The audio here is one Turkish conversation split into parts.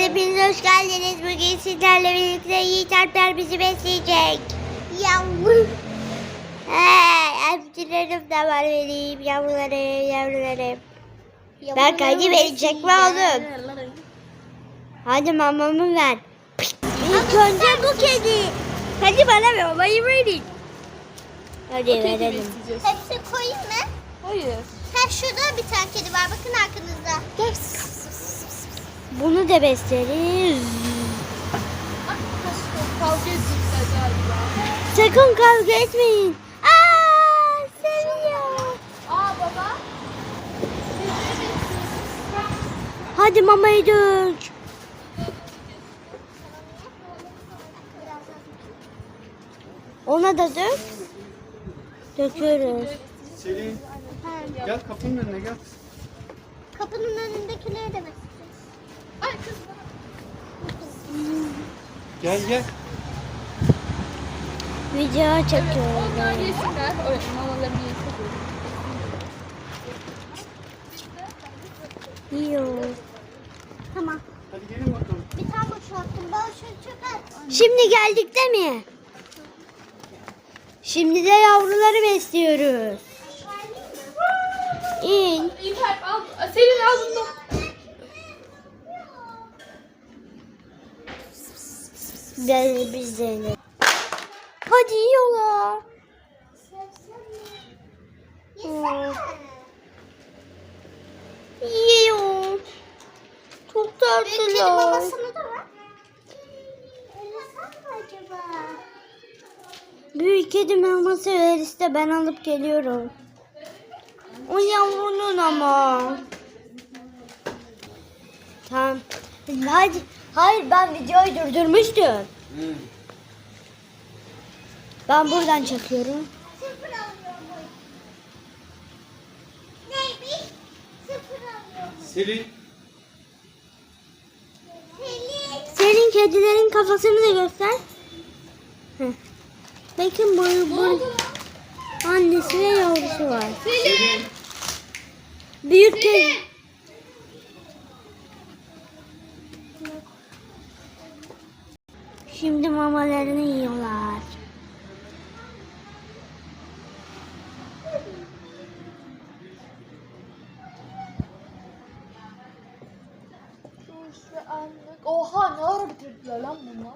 hepiniz hoş geldiniz. Bugün sizlerle birlikte Yiğit Alpler bizi besleyecek. Yavrum. He, elfçilerim de var benim. Yavrularım, yavrularım. Ben hadi beni çekme oğlum. Hadi mamamı ver. İlk önce bu kedi. Hadi bana ver, mamayı verin. Hadi verelim. Hepsi koyayım mı? Hayır. Ha şurada bir tane kedi var. Gel. Bunu da besleriz. Kavga galiba. Sakın kavga etmeyin. Aa, seviyor. Aa baba. Hadi mamayı dök. Ona da dök. Döküyoruz. Selin gel kapının önüne gel. Kapının önündekileri de besleyeceğiz. Ay kız. Gel gel. Video Onlar çekiyoruz. yesinler. Evet mamalarını yesin. Yiyor. Tamam. Hadi gelin bakalım. Bir tane boşalttım. Ben şunu çöker. Şimdi geldik de mi? Şimdi de yavruları besliyoruz. İn. İyi kalp al. Selin al bunu. Ben biz de. Hadi yiyorlar. Yesene. Yiyor. Çok tatlılar. Büyük kedi maması verirse ben alıp geliyorum. O yavrunun ama. Tamam. Hadi. Hayır ben videoyu durdurmuştum. Ben buradan çekiyorum. Sıfır alıyorum. Neymiş? Sıfır alıyorum. Selin Selin. Kedilerin kafasını da göster. Heh. Bakın bu, bu annesi ve yavrusu var. Selin Büyük kedi. Şimdi mamalarını yiyorlar. Kuş ve anlık. Oha ne ara bitirdiler lan bunlar?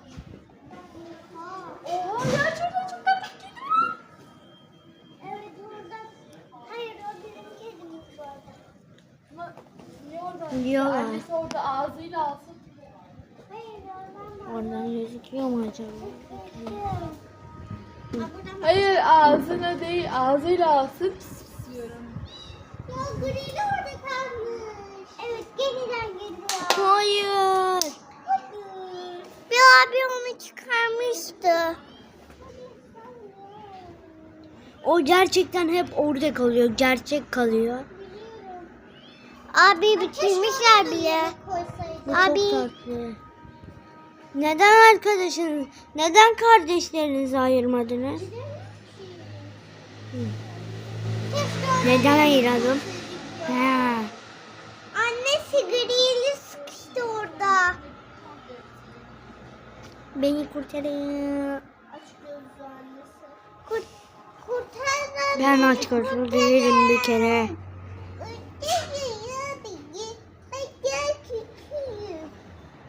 Oha gerçekten çok tatlı var. Evet orada. Hayır o benim kedimiz bu arada. Niye orada? Yiyorlar. Annesi orada ağzıyla alsın. Hayır oradan Oradan gözüküyor mu acaba? Hayır ağzına değil ağzıyla alsın. Pis pis diyorum. Ya grili orada kalmış. Evet yeniden geliyor. Hayır. Abi onu çıkarmıştı. O gerçekten hep orada kalıyor. Gerçek kalıyor. Abi bitirmişler bile. Bu Abi. çok tatlı. Neden arkadaşınız, neden kardeşlerinizi ayırmadınız? Neden ayıralım? Ha. Annesi griyle sıkıştı orada. Beni kurtarın. Kurt, kurtar Ben aç değilim bir kere.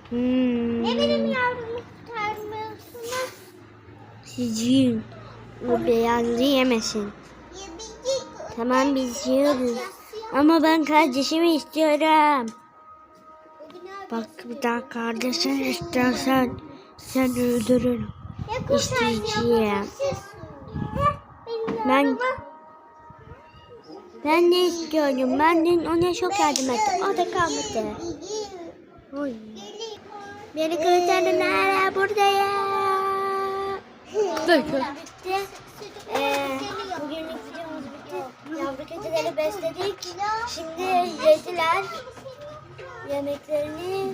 Hmm. Ne benim yavrumu kurtarmıyorsunuz? Sizin. O beyazı yemesin. Tamam biz yiyoruz. Ama ben kardeşimi istiyorum. Bak bir daha kardeşini istersen sen öldürürüm. isteyeceğim. Ben ben de istiyorum. Ben de ona çok yardım ettim. O da kalmadı. Oy. Beni kurtarın hala buradayım. Dakika. Bitti. Ee, bugünlük videomuz bitti. Yavru kedileri besledik. Şimdi yediler yemeklerini.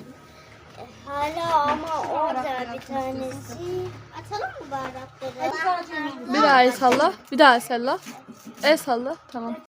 Hala ama orada bir tanesi. Atalım mı bardakları? Bir daha el salla. Bir daha el salla. El salla. Tamam.